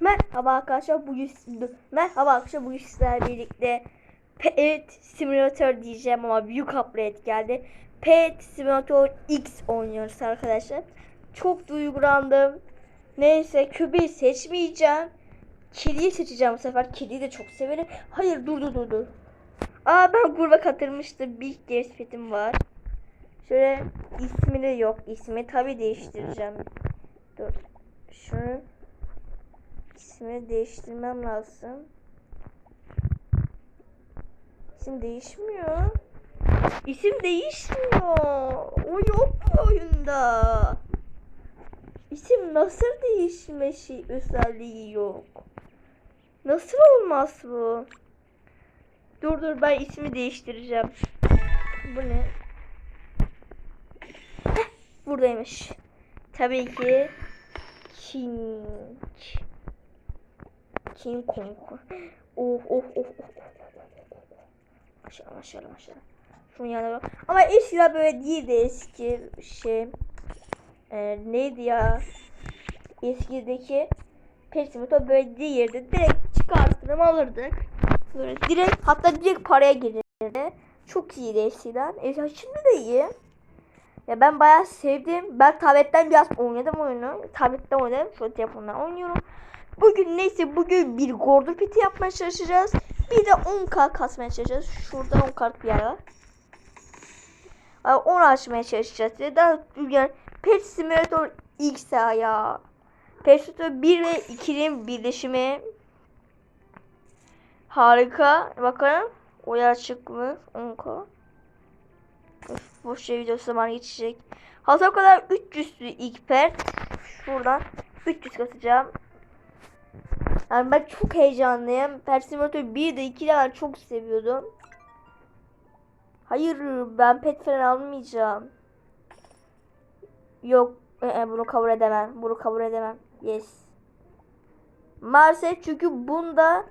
Merhaba arkadaşlar bugün merhaba arkadaşlar bugün sizlerle birlikte Pet Simulator diyeceğim ama büyük upgrade geldi. Pet Simulator X oynuyoruz arkadaşlar. Çok duygulandım. Neyse köpeği seçmeyeceğim. Kediyi seçeceğim bu sefer. Kediyi de çok severim. Hayır dur dur dur dur. Aa ben gruba katılmıştım. Bir keşfetim var. Şöyle ismi de yok. İsmi tabi değiştireceğim. Dur. Şunu İsmini değiştirmem lazım. İsim değişmiyor. İsim değişmiyor. O yok mu oyunda? İsim nasıl değişme özelliği yok. Nasıl olmaz bu? Dur dur ben ismi değiştireceğim. Bu ne? Heh, buradaymış. Tabii ki King. King Kong. Oh oh oh. Maşallah maşallah maşallah. Şunun yanına bak. Ama eskiden böyle değildi eski şey. Ee, neydi ya? Eskideki Pesimeto böyle değildi. Direkt çıkartırım alırdık. Böyle direkt hatta direkt paraya girirdi. Çok iyiydi eskiden. E, şimdi de iyi. Ya ben bayağı sevdim. Ben tabletten biraz oynadım oyunu. Tabletten oynadım. Şu telefondan oynuyorum. Bugün neyse bugün bir Gordon piti yapmaya çalışacağız. Bir de 10k kasmaya çalışacağız. Şurada 10k bir yer var. Yani onu açmaya çalışacağız. Daha yani Pet Simulator X ya. Pet Simulator 1 ve 2'nin birleşimi. Harika. Bakalım. O yer açık mı? 10k. Of, boş şey videosu zaman geçecek. Hatta kadar 300'lü ilk pet. Şuradan 300 kasacağım. Yani ben çok heyecanlıyım. Persimulator 1 de 2 de ben çok seviyordum. Hayır ben pet falan almayacağım. Yok ee, bunu kabul edemem. Bunu kabul edemem. Yes. Maalesef çünkü bunda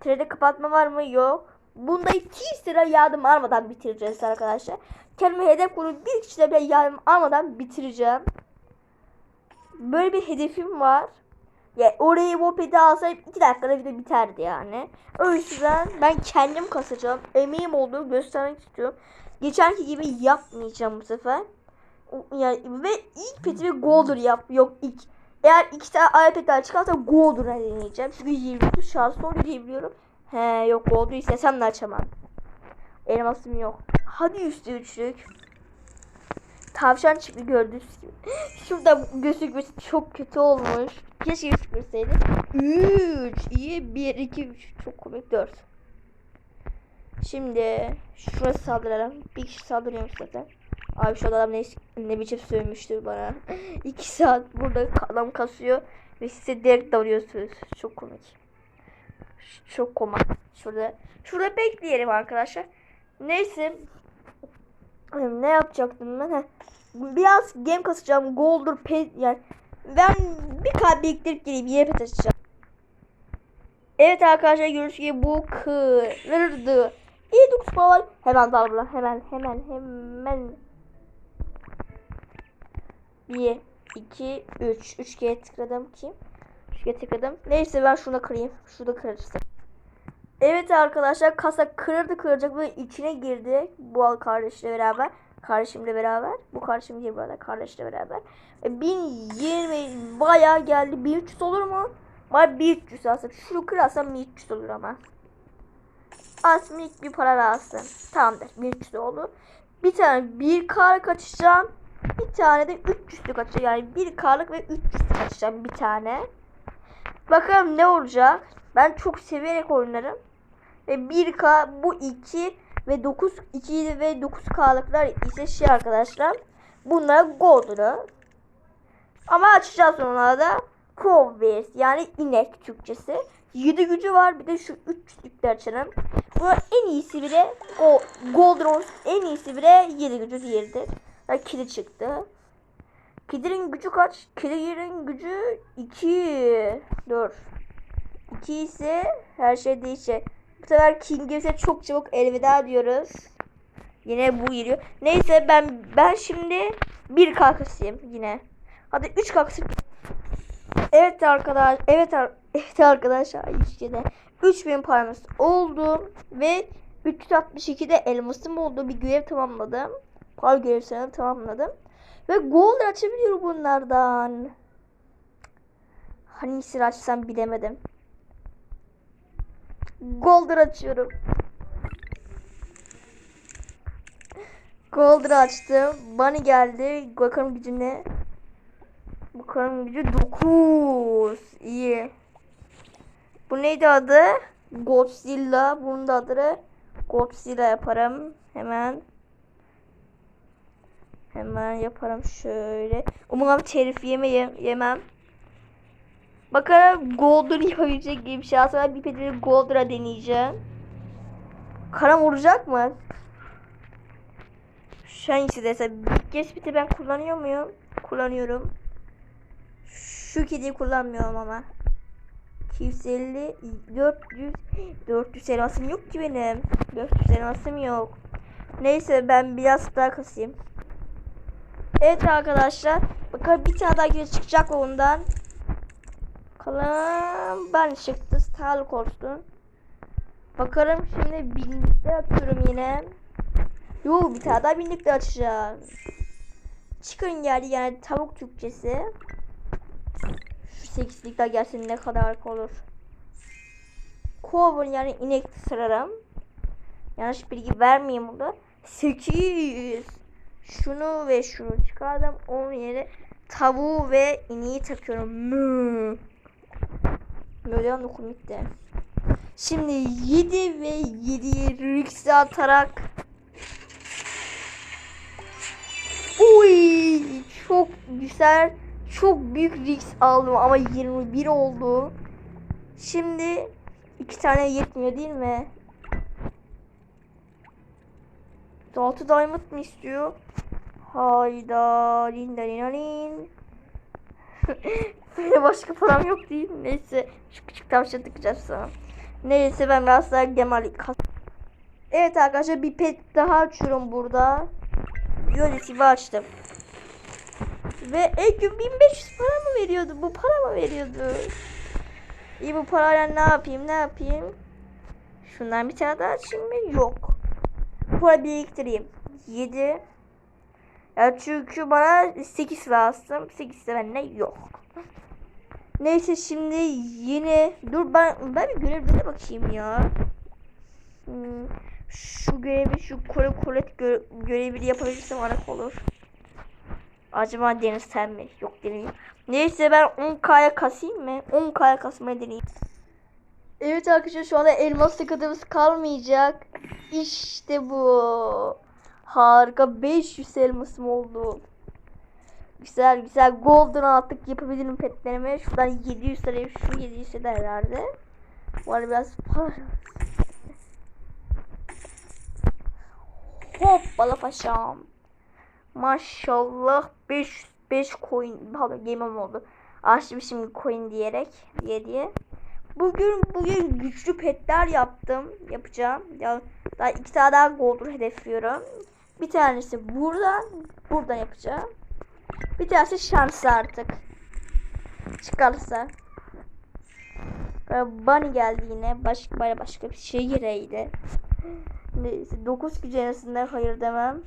trade kapatma var mı? Yok. Bunda iki sıra yardım almadan bitireceğiz arkadaşlar. Kendime hedef kurup bir kişide bile yardım almadan bitireceğim. Böyle bir hedefim var. Ya orayı Woped'i alsaydım 2 dakikada video biterdi yani. O yüzden ben kendim kasacağım. Emeğim olduğunu göstermek istiyorum. Geçenki gibi yapmayacağım bu sefer. Yani ve ilk petimi Goldur yap. Yok ilk. Eğer iki tane iPad'ler çıkarsa Goldur'a deneyeceğim. Çünkü 29 şanslı olur diyebiliyorum. He yok Goldur istesem de açamam. Elmasım yok. Hadi üstü üçlük. Tavşan çıktı gördüğünüz gibi. Şurada gözükmesi çok kötü olmuş. Keşke gözükmeseydi. 3 iyi 1 2 3 çok komik 4. Şimdi şurası saldıralım. Bir kişi saldırıyormuş zaten. Abi şu adam ne, ne biçim sövmüştür bana. 2 saat burada adam kasıyor ve size direkt dalıyorsunuz. Çok komik. Çok komik. Şurada şurada bekleyelim arkadaşlar. Neyse ne yapacaktım ben? Heh. Biraz game kasacağım. Goldur pet yani ben bir kalp biriktirip geleyim yere pet açacağım. Evet arkadaşlar gördüğünüz gibi bu kırıldı. İyi dokuz var. Hemen dalga hemen hemen hemen. 1 2 3 3 kere tıkladım kim? 3 kere tıkladım. Neyse ben şunu kırayım. Şurada kırarız. Evet arkadaşlar kasa kırıldı kırılacak böyle içine girdi. Bu al kardeşle beraber. Kardeşimle beraber. Bu kardeşim değil burada kardeşle beraber. E, 1020 bayağı geldi. 1300 olur mu? Var 1300 aslında. Şu kırarsam 1300 olur ama. Az minik bir para lazım. Tamamdır. 1300 oldu. Bir tane bir kar kaçacağım. Bir tane de 300'lük kaçacağım. Yani bir karlık ve 300 kaçacağım bir tane. Bakalım ne olacak. Ben çok severek oynarım. Ve 1K bu 2 ve 9 2 ve 9K'lıklar ise şey arkadaşlar. Bunlar Gold'unu. Ama açacağız onlara da Cowbears yani inek Türkçesi. 7 gücü var bir de şu 3'lükler açalım. Bunun en iyisi bile Go Gold en iyisi bile 7 gücü diğeridir. Yani kedi çıktı. Kedinin gücü kaç? Kedinin gücü 2 4 2 ise her şey değişecek. Sefer King'e ise çok çabuk elveda diyoruz. Yine bu geliyor. Neyse ben ben şimdi bir kalkısıyım yine. Hadi üç kalkısı. Evet arkadaş, evet, ar- evet arkadaşlar işte de 3000 paramız oldu ve 362'de elmasım oldu. Bir görev tamamladım. Par görevlerini tamamladım. Ve gold açabiliyorum bunlardan. Hangisini açsam bilemedim. Golder açıyorum. Golder açtım. Bunny geldi. Bakalım gücü ne? Bakalım gücü 9. İyi. Bu neydi adı? Godzilla. Bunun da adı Godzilla yaparım. Hemen. Hemen yaparım şöyle. Umarım telif yemeyim, yemem. Bakalım Golden yapabilecek gibi bir şey. Aslında bir pederi Golden'a deneyeceğim. Karam vuracak mı? Şu hangisi dese Big Gatsby'de ben kullanıyor muyum? Kullanıyorum. Şu kediyi kullanmıyorum ama. 250 400 400 elmasım yok ki benim. 400 elmasım yok. Neyse ben biraz daha kasayım. Evet arkadaşlar. Bakalım bir tane daha geri çıkacak ondan. Bakalım ben çıktı. Sağlık olsun. Bakalım şimdi binlikte atıyorum yine. Yo bir tane daha binlikte açacağım. Çıkın geldi yani tavuk Türkçesi. Şu sekizlikler gelsin ne kadar olur. Kovun yani inek sırarım. Yanlış bilgi vermeyeyim burada. 800. Şunu ve şunu çıkardım. Onun yerine tavuğu ve ineği takıyorum. Mü. Böyle anda komikti. Şimdi 7 ve 7'yi Rix'e atarak Uy çok güzel çok büyük Rix aldım ama 21 oldu. Şimdi iki tane yetmiyor değil mi? Altı diamond mı istiyor? Hayda linda lin. Böyle başka param yok değil? Neyse şu küçük tavşan tıkacağız sonra. Neyse ben biraz daha Gemal kas. Evet arkadaşlar bir pet daha açıyorum burada. Yönetimi açtım. Ve ilk gün 1500 para mı veriyordu? Bu para mı veriyordu? İyi bu parayla ne yapayım ne yapayım? Şundan bir tane daha açayım mı? Yok. Para biriktireyim. 7 ya çünkü bana 8 lazım. 8 de bende yok. Neyse şimdi yine dur ben ben bir görevlere bakayım ya. Hmm, şu görevi şu kore kolet gö görevi yapabilirsem arak olur. Acaba Deniz sen mi? Yok deneyim. Neyse ben 10k'ya kasayım mı? 10k'ya kasmayı deneyeyim. Evet arkadaşlar şu anda elmas tıkadığımız kalmayacak. İşte bu. Harika 500 elmasım oldu. Güzel güzel golden attık yapabilirim petlerime. Şuradan 700 liraya şu 700 lira herhalde. Bu arada biraz para. Hoppala paşam. Maşallah 5 5 coin pardon gemim oldu. Açtım şimdi coin diyerek diye diye. Bugün bugün güçlü petler yaptım. Yapacağım. Ya daha iki tane daha goldur hedefliyorum. Bir tanesi buradan, buradan yapacağım. Bir tanesi şanslı artık. Çıkarsa. Bunny geldi yine. Başka başka bir şey gireydi. Neyse 9 gücü arasında hayır demem.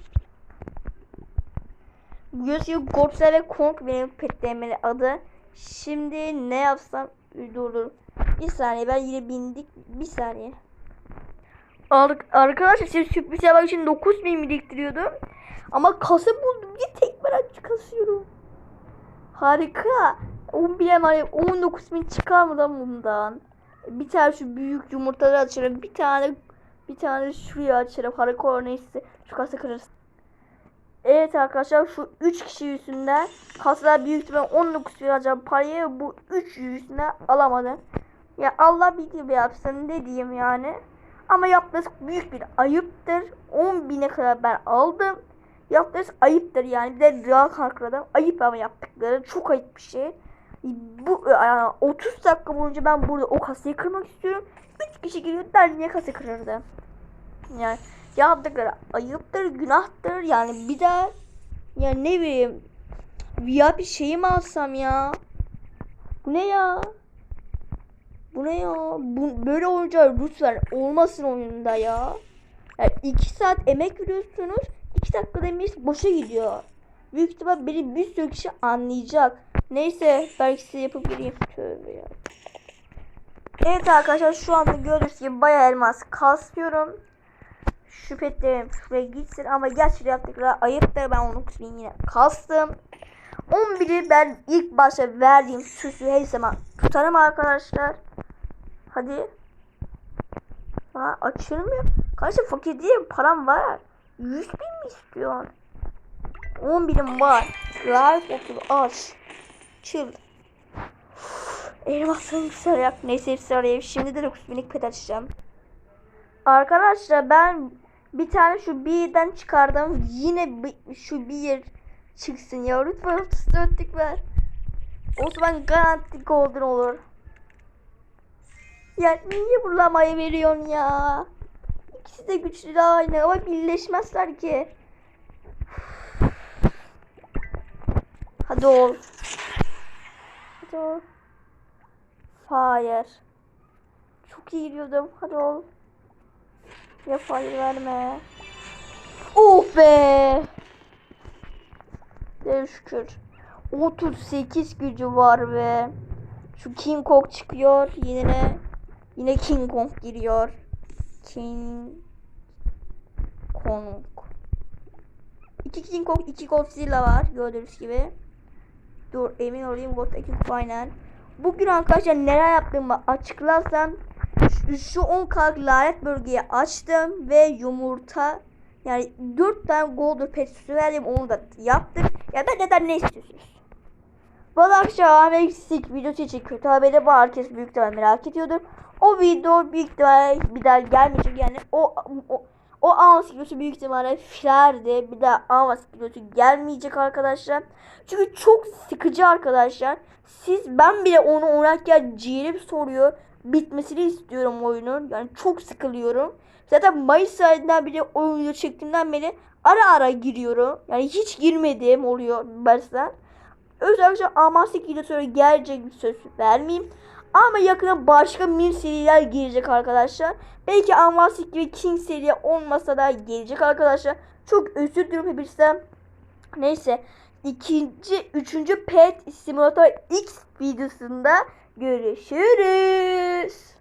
Gözü Godzilla ve Kong benim petlerimin adı. Şimdi ne yapsam dur. Bir saniye ben yine bindik. Bir saniye. Arkadaşlar size sürpriz yapmak için 9000 biriktiriyordum. Ama kasa buldum. Bir tek ben kasıyorum. Harika. 10 bile var. 19 bin çıkar mı lan bundan? Bir tane şu büyük yumurtaları açarım. Bir tane bir tane şuraya açarım. Harika neyse. Şu kasa kırarız. Evet arkadaşlar şu 3 kişi yüzünden kasalar büyük ihtimal 19 bin alacağım parayı bu 3 yüzünden alamadım. Ya Allah bir yapsın ne diyeyim yani. Ama yaptığınız büyük bir ayıptır. 10 bine kadar ben aldım. Yaptığınız ayıptır yani. Bir de real kalkladım. Ayıp ama yaptıkları. Çok ayıp bir şey. Bu yani 30 dakika boyunca ben burada o kasayı kırmak istiyorum. 3 kişi geliyor der niye kasa kırırdı? Yani yaptıkları ayıptır, günahtır. Yani bir daha yani ne bileyim ya bir şeyi mi alsam ya? Bu ne ya? Bu ne ya? Bu, böyle oyuncalar lütfen olmasın oyunda ya. Yani iki saat emek veriyorsunuz. iki dakikada emeğiniz boşa gidiyor. Büyük ihtimal beni bir sürü kişi anlayacak. Neyse belki size yapıp geleyim. Tövbe ya. Evet arkadaşlar şu anda gördüğünüz gibi bayağı elmas kasıyorum. Şu petlerim şuraya gitsin ama gerçekten yaptıkları ayıptır ben onu yine kastım. 11'i ben ilk başta verdiğim süsü her zaman tutarım arkadaşlar. Hadi. Ha açılmıyor. Karşı fakir değil param var. 100 bin mi istiyorsun? 10 binim var. Life otur aç. Chill. Elmasını yap. Neyse hepsi arayayım. Şimdi de 9 binlik pet açacağım. Arkadaşlar ben bir tane şu birden çıkardım. Yine bir, şu bir çıksın ya. Lütfen 34'lük ver. O zaman garanti golden olur. Ya niye burlamayı veriyorsun ya? İkisi de güçlü de aynı ama birleşmezler ki. Hadi ol. Hadi ol. Hayır. Çok iyi gidiyordum. Hadi ol. Ya hayır verme. Oh be. De şükür. 38 gücü var ve şu King Kong çıkıyor. Yine yine King Kong giriyor. King Kong. İki King Kong, iki Godzilla var gördüğünüz gibi. Dur emin olayım Godzilla final. Bugün arkadaşlar neler yaptığımı açıklarsam şu- şu 10 kalk lanet bölgeyi açtım ve yumurta yani 4 tane golden pet verdim onu da yaptık. Ya da neden ne istiyorsunuz? Bu akşam eksik video için kötü haberi var. Herkes büyük ihtimal merak ediyordur. O video büyük ihtimal bir daha gelmeyecek yani o o, o anons videosu büyük ihtimalle filerdi. Bir daha anons videosu gelmeyecek arkadaşlar. Çünkü çok sıkıcı arkadaşlar. Siz ben bile onu oynarken ciğerim soruyor. Bitmesini istiyorum oyunun. Yani çok sıkılıyorum. Zaten Mayıs ayından beri oyun video çektiğimden beri ara ara giriyorum. Yani hiç girmediğim oluyor baştan. Özellikle ile sonra gelecek bir söz vermeyeyim. Ama yakında başka mini seriler gelecek arkadaşlar. Belki Amastik gibi King seri olmasa da gelecek arkadaşlar. Çok özür diliyorum hepinizden. Neyse. ikinci, üçüncü Pet Simulator X videosunda görüşürüz.